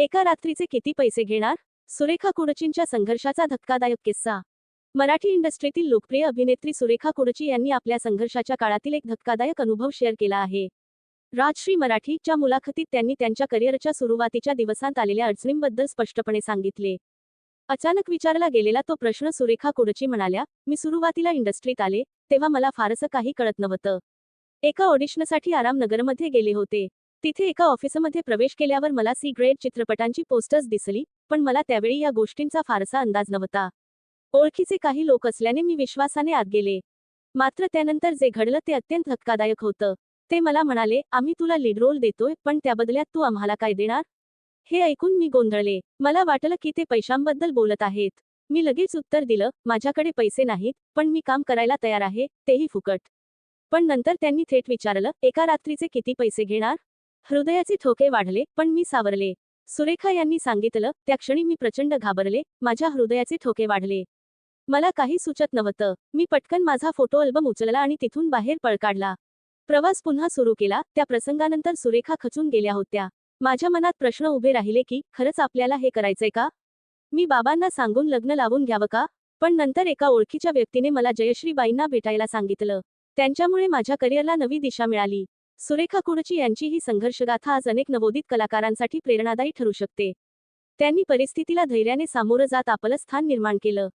एका रात्रीचे किती पैसे घेणार? सुरेखा कुडचींच्या संघर्षाचा धक्कादायक किस्सा. मराठी इंडस्ट्रीतील लोकप्रिय अभिनेत्री सुरेखा कुडची यांनी आपल्या संघर्षाच्या काळातील एक धक्कादायक अनुभव शेअर केला आहे. राजश्री मराठीच्या मुलाखतीत त्यांनी त्यांच्या करिअरच्या सुरुवातीच्या दिवसांत आलेल्या अडचणींबद्दल स्पष्टपणे सांगितले. अचानक विचारला गेलेला तो प्रश्न सुरेखा कुडची म्हणाल्या मी सुरुवातीला इंडस्ट्रीत आले तेव्हा मला फारसं काही कळत नव्हतं. एका ऑडिशनसाठी आरामनगरमध्ये गेले होते. तिथे एका ऑफिसमध्ये प्रवेश केल्यावर मला सी ग्रेड चित्रपटांची पोस्टर्स दिसली पण मला त्यावेळी या गोष्टींचा फारसा अंदाज नव्हता. ओळखीचे काही लोक असल्याने मी विश्वासाने आत गेले. मात्र त्यानंतर जे घडलं ते अत्यंत धक्कादायक होतं. ते मला म्हणाले आम्ही तुला लीड रोल देतोय पण त्याबदल्यात तू आम्हाला काय देणार? हे ऐकून मी गोंधळले. मला वाटलं की ते पैशांबद्दल बोलत आहेत. मी लगेच उत्तर दिलं माझ्याकडे पैसे नाहीत पण मी काम करायला तयार आहे तेही फुकट. पण नंतर त्यांनी थेट विचारलं एका रात्रीचे किती पैसे घेणार? हृदयाचे ठोके वाढले पण मी सावरले. सुरेखा यांनी सांगितलं त्या क्षणी मी प्रचंड घाबरले माझ्या हृदयाचे ठोके वाढले. मला काही सुचत नव्हतं. मी पटकन माझा फोटो अल्बम उचलला आणि तिथून बाहेर पळ काढला. प्रवास पुन्हा सुरू केला. त्या प्रसंगानंतर सुरेखा खचून गेल्या होत्या. माझ्या मनात प्रश्न उभे राहिले की खरंच आपल्याला हे करायचंय का? मी बाबांना सांगून लग्न लावून घ्यावं का? पण नंतर एका ओळखीच्या व्यक्तीने मला जयश्रीबाईंना भेटायला सांगितलं. त्यांच्यामुळे माझ्या करिअरला नवी दिशा मिळाली. सुरेखा कुडची यांची ही संघर्षगाथा आज अनेक नवोदित कलाकारांसाठी प्रेरणादायी ठरू शकते. त्यांनी परिस्थितीला धैर्याने सामोरं जात आपलं स्थान निर्माण केलं.